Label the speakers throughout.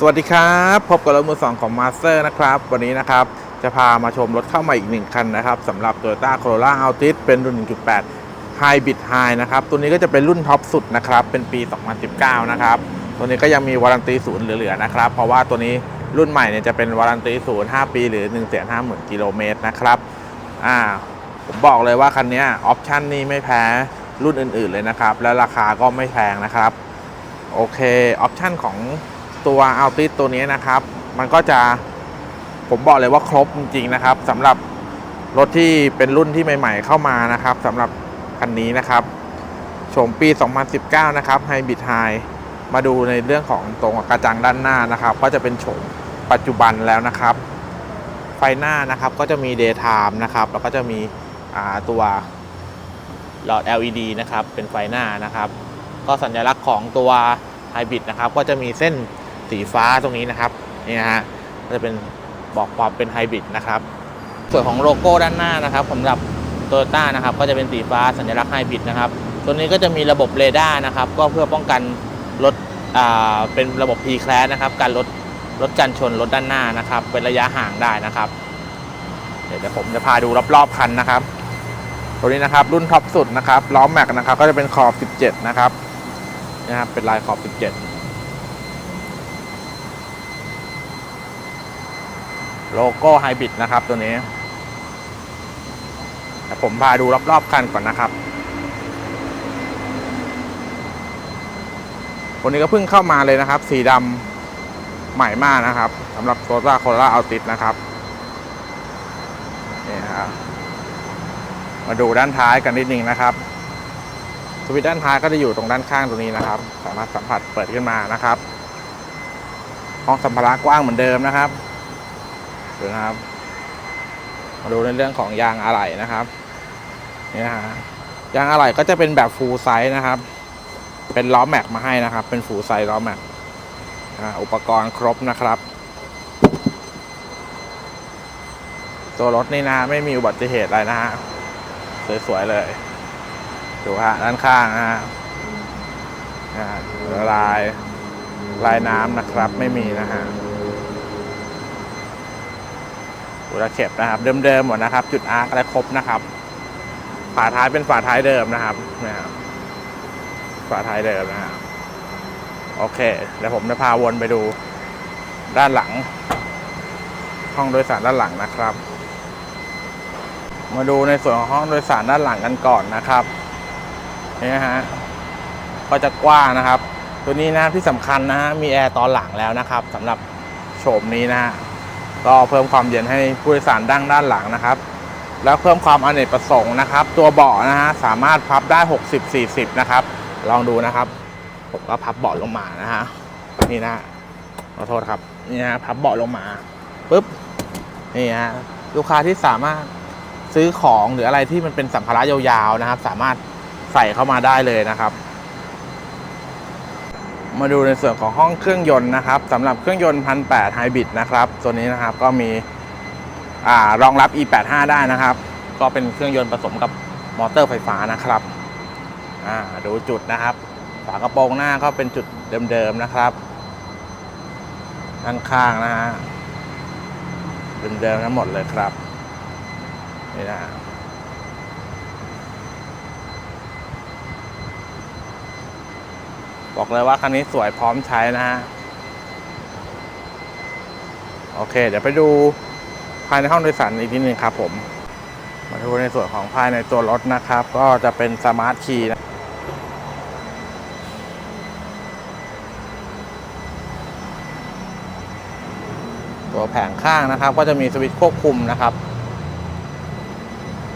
Speaker 1: สวัสดีครับ พบกับรถมือสองของมาสเตอร์นะครับ วันนี้นะครับ จะพามาชมรถเข้ามาอีกหนึ่งคันนะครับสำหรับ Toyota Corolla Altis เป็นรุ่น 1.8 Hybrid High นะครับ ตัวนี้ก็จะเป็นรุ่นท็อปสุดนะครับ เป็นปี 2019 นะครับ ตัวนี้ก็ยังมีวารันตีศูนย์เหลือๆนะครับ เพราะว่าตัวนี้รุ่นใหม่เนี่ยจะเป็นวารันตีศูนย์ 5 ปี หรือ 150,000 กิโลเมตรนะครับอ่าผมบอกเลยว่าคันนี้ออปชั่นนี้ไม่แพ้รุ่นอื่นๆเลยนะครับ และราคาก็ไม่แพงนะครับ โอเค ออปชันของ ตัว Altis ตัวนี้นะครับ มันก็จะผมบอกเลยว่าครบจริงๆนะครับสำหรับรถที่เป็นรุ่นที่ใหม่ ๆ เข้ามานะครับสำหรับคันนี้นะครับโฉมปี 2019 นะครับ Hybrid High มาดูในเรื่องของตรงกระจังด้านหน้านะครับ ก็จะเป็นโฉมปัจจุบันแล้วนะครับ ไฟหน้านะครับก็จะมี Daytime นะครับแล้วก็จะมีอ่าตัวหลอด LED นะครับเป็นไฟหน้านะครับ ก็สัญลักษณ์ของตัวไฮบริดนะครับ ก็จะมีเส้น สีฟ้าตรงนี้นะครับนี่นะฮะก็จะเป็นบอกความเป็นไฮบริดนะครับ ส่วนของโลโก้ด้านหน้านะครับสำหรับโตโยต้านะครับก็จะเป็นสีฟ้าสัญลักษณ์ไฮบริดนะครับตัวนี้ก็จะมีระบบเรดาร์นะครับ ก็เพื่อป้องกันรถอ่าเป็นระบบ P class นะครับ การลดลดการชนรถด้านหน้านะครับ เป็นระยะห่างได้นะครับ เดี๋ยวผมจะพาดูรอบๆคันนะครับ ตัวนี้นะครับรุ่นท็อปสุดนะครับล้อแม็กนะครับ ก็จะเป็นขอบ 17 นะครับนะครับเป็นลายขอบ 17 โลโก้ไฮบริดนะครับตัวนี้แต่ผมพาดูรอบๆคันก่อนนะครับคนนี้ก็เพิ่งเข้ามาเลยนะครับ สีดำใหม่มากนะครับสำหรับโ o ต้าโค r ่าอัลติสนะครับนี่ครับมาดูด้านท้ายกันนิดนึงนะครับสวิตด้านท้ายก็จะอยู่ตรงด้านข้างตรงนี้นะครับ สามารถสัมผัสเปิดขึ้นมานะครับห้องสัมภาระกว้างเหมือนเดิมนะครับ นะครับ มาดูในเรื่องของยางอะไหล่นะครับนี่นะฮะยางอะไหล่ก็จะเป็นแบบฟูลไซส์นะครับ เป็นล้อแม็กมาให้นะครับ เป็นฟูลไซส์ล้อแม็กอุปกรณ์ครบนะครับ ตัวรถนี่นะไม่มีอุบัติเหตุอะไรนะฮะสวยๆเลยดูฮะด้านข้างนะฮะลายลายน้ำนะครับไม่มีนะฮะ ดูตะเข็บนะครับ เดิมๆหมดนะครับ จุดอาร์อะไรครบนะครับ ฝาท้ายเป็นฝาท้ายเดิมนะครับนะครับฝาท้ายเดิมนะฮะโอเคเดี๋ยวผมจะพาวนไปดูด้านหลัง ห้องโดยสารด้านหลังนะครับ มาดูในส่วนของห้องโดยสารด้านหลังกันก่อนนะครับนี่ฮะก็จะกว้างนะครับ ตัวนี้นะที่สำคัญนะฮะมีแอร์ตอนหลังแล้วนะครับสำหรับโฉมนี้นะฮะ ก็เพิ่มความเย็นให้ผู้โดยสารดั้งด้านหลังนะครับ แล้วเพิ่มความอเนกประสงค์นะครับ ตัวเบาะนะฮะสามารถพับได้ 60-40 นะครับ ลองดูนะครับ ผมก็พับเบาะลงมานะฮะนี่นะขอโทษครับนี่ฮะพับเบาะลงมาปุ๊บนี่ฮะลูกค้าที่สามารถซื้อของหรืออะไรที่มันเป็นสัมภาระยาวๆนะครับ สามารถใส่เข้ามาได้เลยนะครับ มาดูในส่วนของห้องเครื่องยนต์นะครับสำหรับเครื่องยนต์พันแปดไฮบริดนะครับตัวนี้นะครับก็มีอรองรับ e85 ได้นะครับ ก็เป็นเครื่องยนต์ผสมกับมอเตอร์ไฟฟ้านะครับดูจุดนะครับ ฝากระโปรงหน้าก็เป็นจุดเดิมๆนะครับด้านข้างนะฮะเดิมๆทั้งหมดเลยครับนี่นะ บอกเลยว่าคันนี้สวยพร้อมใช้นะฮะ โอเค เดี๋ยวไปดูภายในห้องโดยสารอีกนิดนึงครับผม มาดูในส่วนของภายในตัวรถนะครับ ก็จะเป็นสมาร์ทคีย์นะตัวแผงข้างนะครับ ก็จะมีสวิตช์ควบคุมนะครับ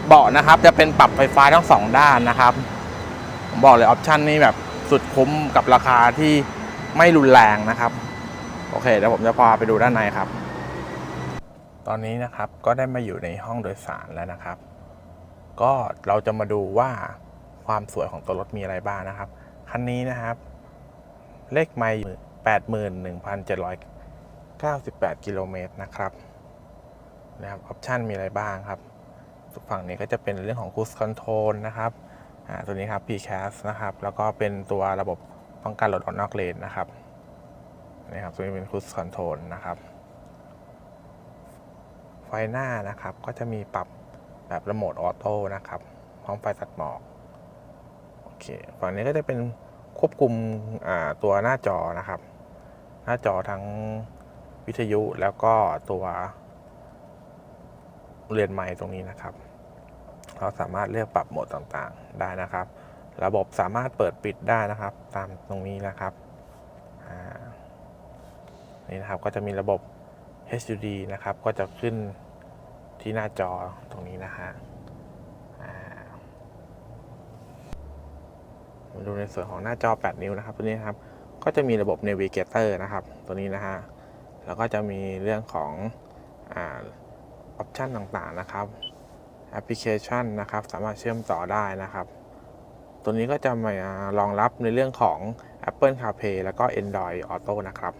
Speaker 1: เบาะนะครับจะเป็นปรับไฟฟ้าทั้งสองด้านนะครับ ผมบอกเลยออปชันนี้แบบ สุดคุ้มกับราคาที่ไม่รุนแรงนะครับ โอเคเดี๋ยวผมจะพาไปดูด้านในครับ ตอนนี้นะครับก็ได้มาอยู่ในห้องโดยสารแล้วนะครับ ก็เราจะมาดูว่าความสวยของตัวรถมีอะไรบ้างนะครับ คันนี้นะครับ เลขไม่แปดหมื่นหนึ่งพันเจ็ดร้อยเก้าสิบแปดกิโลเมตรนะครับนะครับออปชันมีอะไรบ้างครับฝั่งนี้ก็จะเป็นเรื่องของ Cruise Control นะครับ ตัวนี้ครับ PCAS นะครับ แล้วก็เป็นตัวระบบป้องกันรถออกนอกเลนนะครับนี่ครับตัวนี้เป็นค u ู e คอนโทรลนะครับ ไฟหน้านะครับก็จะมีปรับแบบระโมทออโต้นะครับ พร้อมไฟตัดหมอก โอเค ฝั่งนี้ก็จะเป็นควบคุมตัวหน้าจอนะครับ หน้าจอทั้งวิทยุแล้วก็ตัวเรียนไมค์ตรงนี้นะครับ เราสามารถเลือกปรับโหมดต่างๆได้นะครับ ระบบสามารถเปิดปิดได้นะครับ ตามตรงนี้นะครับนี่นะครับก็จะมีระบบ HUD นะครับ ก็จะขึ้นที่หน้าจอตรงนี้นะฮะมาดูในส่วนของหน้าจอ 8 นิ้วนะครับ ตัวนี้นะครับ ก็จะมีระบบ Navigator นะครับ ตัวนี้นะฮะ แล้วก็จะมีเรื่องของออปชันต่างๆนะครับ แอปพลิเคชันนะครับ สามารถเชื่อมต่อได้นะครับ ตัวนี้ก็จะมารองรับในเรื่องของ Apple CarPlay แล้วก็ Android Auto นะครับ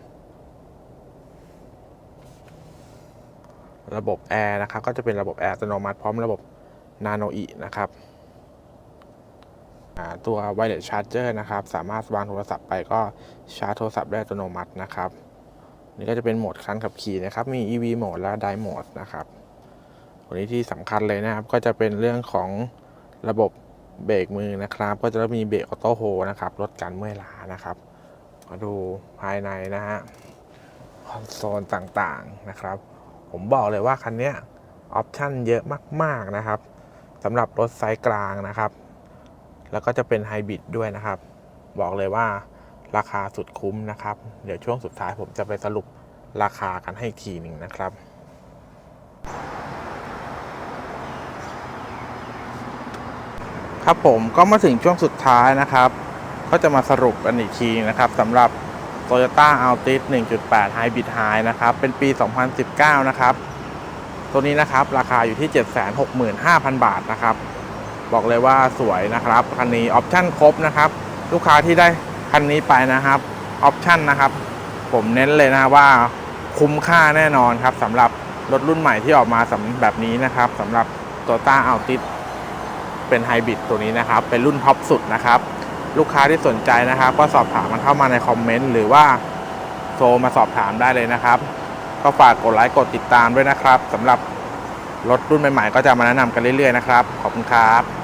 Speaker 1: ระบบแอร์นะครับ ก็จะเป็นระบบแอร์อัตโนมัติพร้อมระบบ Nano e นะครับตัว Wireless Charger นะครับ สามารถวางโทรศัพท์ไปก็ชาร์จโทรศัพท์ได้อัตโนมัตินะครับ นี่ก็จะเป็นโหมดคันขับขี่นะครับ มี EV โหมดและ Drive โหมดนะครับ วนี้ที่สำคัญเลยนะครับ ก็จะเป็นเรื่องของระบบเบรกมือนะครับ ก็จะมีเบรกออโต้โฮนะครับลดการเมื่อยล้านะครับ มาดูภายในนะฮะคอนโซลต่างๆนะครับ ผมบอกเลยว่าคันนี้ออปชั่นเยอะมากๆนะครับสำหรับรถไซส์กลางนะครับ แล้วก็จะเป็นไฮบริดด้วยนะครับ บอกเลยว่าราคาสุดคุ้มนะครับ เดี๋ยวช่วงสุดท้ายผมจะไปสรุปราคากันให้อีกทีหนึ่งนะครับ ครับผมก็มาถึงช่วงสุดท้ายนะครับ ก็จะมาสรุปกันอีกทีนะครับสำหรับ Toyota Altis 1.8 Hybrid High นะครับ เป็นปี 2019 นะครับ ตัวนี้นะครับราคาอยู่ที่ 765,000 บาทนะครับ บอกเลยว่าสวยนะครับคันนี้ออปชั่นครบนะครับ ลูกค้าที่ได้คันนี้ไปนะครับออปชั่นนะครับ ผมเน้นเลยนะว่าคุ้มค่าแน่นอนครับสำหรับรถรุ่นใหม่ที่ออกมาสำแบบนี้นะครับสำหรับ Toyota Altis เป็นไฮบริดตัวนี้นะครับ เป็นรุ่นท็อปสุดนะครับ ลูกค้าที่สนใจนะครับ ก็สอบถามมันเข้ามาในคอมเมนต์หรือว่าโทรมาสอบถามได้เลยนะครับ ก็ฝากกดไลค์กดติดตามด้วยนะครับสำหรับรถรุ่นใหม่ๆ ก็จะมาแนะนำกันเรื่อยๆนะครับ ขอบคุณครับ